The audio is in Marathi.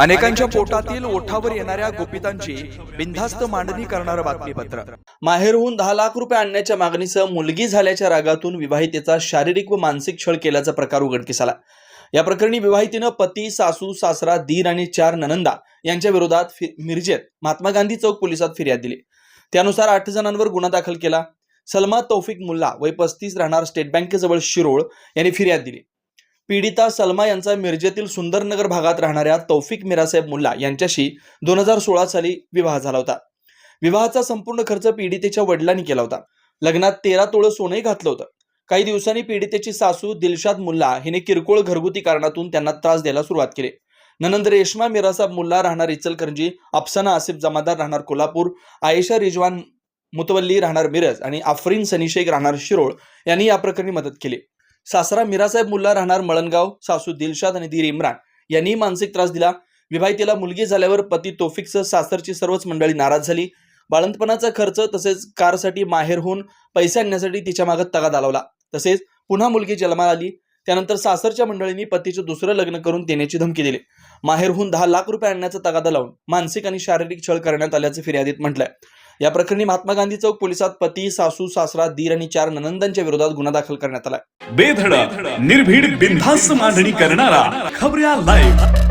अनेकांच्या पोटातील ओठावर येणाऱ्या गोपितांची बिनधास्त मांडणी करणारं बातमीपत्र. माहेरहून दहा लाख रुपये आणण्याच्या मागणीसह मुलगी झाल्याच्या रागातून विवाहितेचा शारीरिक व मानसिक छळ केल्याचा प्रकार उघडकीस आला. या प्रकरणी विवाहितेनं पती सासू सासरा दीर आणि चार ननंदा यांच्या विरोधात मिरजेत महात्मा गांधी चौक पोलिसात फिर्याद दिली. त्यानुसार आठ जणांवर गुन्हा दाखल केला. सलमा तौफिक मुल्ला वय पस्तीस राहणार स्टेट बँकेजवळ शिरोळ यांनी फिर्याद दिली. पीडिता सलमा यांचा मिरजेतील सुंदरनगर भागात राहणाऱ्या तौफिक मिरासाहेब मुल्ला यांच्याशी दोन हजार सोळा साली विवाह झाला होता. विवाहाचा संपूर्ण खर्च पीडितेच्या वडिलांनी केला होता. लग्नात तेरा तोळं सोनंही घातलं होतं. काही दिवसांनी पीडितेची सासू दिलशाद मुल्ला हिने किरकोळ घरगुती कारणातून त्यांना त्रास द्यायला सुरुवात केली. नंतर रेश्मा मिरासाहेब मुल्ला राहणार इचलकरंजी अफसाना आसिफ जमादार राहणार कोल्हापूर आयशा रिजवान मुतवल्ली राहणार मिरज आणि आफरीन सनी शेख राहणार शिरोळ यांनी या प्रकरणी मदत केली. सासरा मिरासाहेब मुल्ला राहणार मळणगाव सासू दिलशाद आणि दीर इम्रान यांनी मानसिक त्रास दिला. विवाहितेला मुलगी झाल्यावर पती तोफिकसह सासरची सर्वच मंडळी नाराज झाली. बाळंतपणाचा खर्च तसेच कारसाठी माहेरहून पैसे आणण्यासाठी तिच्या मागत तगादा लावला. तसेच पुन्हा मुलगी जन्माला आली. त्यानंतर सासरच्या मंडळींनी पतीचं दुसरं लग्न करून देण्याची धमकी दिली. माहेरहून दहा लाख रुपये आणण्याचा तगादा लावून मानसिक आणि शारीरिक छळ करण्यात आल्याचं फिर्यादीत म्हटलंय. या प्रकरणी महात्मा गांधी चौक पोलिसात पती सासू सासरा दीर आणि चार ननंदांच्या विरोधात गुन्हा दाखल करण्यात आला. बेधड निर्भीड बिनधास्त मांडणी करणारा खबऱ्या लाईव्ह